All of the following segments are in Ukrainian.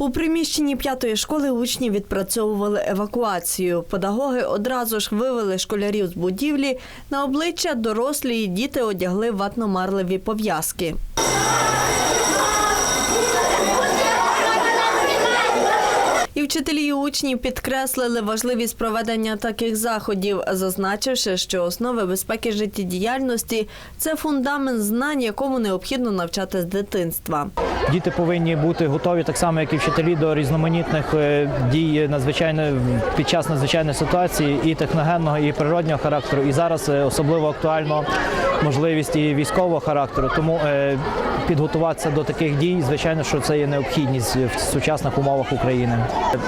У приміщенні п'ятої школи учні відпрацьовували евакуацію. Педагоги одразу ж вивели школярів з будівлі. На обличчя дорослі і діти одягли ватно-марливі пов'язки. І вчителі і учні підкреслили важливість проведення таких заходів, зазначивши, що основи безпеки життєдіяльності це фундамент знань, якому необхідно навчати з дитинства. Діти повинні бути готові так само, як і вчителі, до різноманітних е, дій надзвичайно під час надзвичайної ситуації і техногенного, і природнього характеру. І зараз е, особливо актуально можливість і військового характеру. Тому е, підготуватися до таких дій, звичайно, що це є необхідність в сучасних умовах України.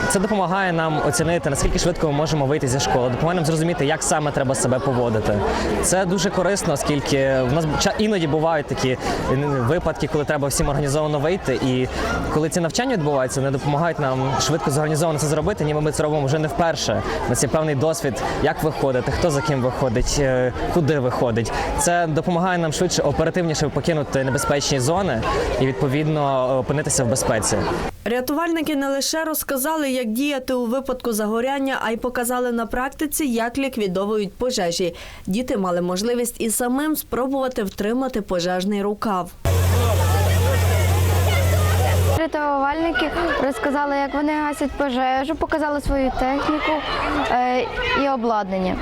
Це допомагає нам оцінити, наскільки швидко ми можемо вийти зі школи, допомагає нам зрозуміти, як саме треба себе поводити. Це дуже корисно, оскільки в нас іноді бувають такі е, випадки, коли треба всім організовано вийти. І коли ці навчання відбуваються, вони допомагають нам швидко зорганізовано це зробити, ніби ми це робимо вже не вперше. У нас є певний досвід, як виходити, хто за ким виходить, е, куди виходить. Це допомагає нам швидше, оперативніше покинути небезпечні зони і відповідно опинитися в безпеці. Рятувальники не лише розказали, як діяти у випадку загоряння, а й показали на практиці, як ліквідовують пожежі. Діти мали можливість і самим спробувати втримати пожежний рукав. Рятувальники розказали, як вони гасять пожежу, показали свою техніку е, і обладнання.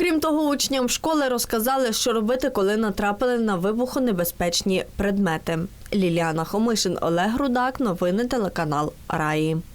Крім того, учням школи розказали, що робити, коли натрапили на вибухонебезпечні предмети. Ліліана Хомишин, Олег Рудак, новини телеканал Раї.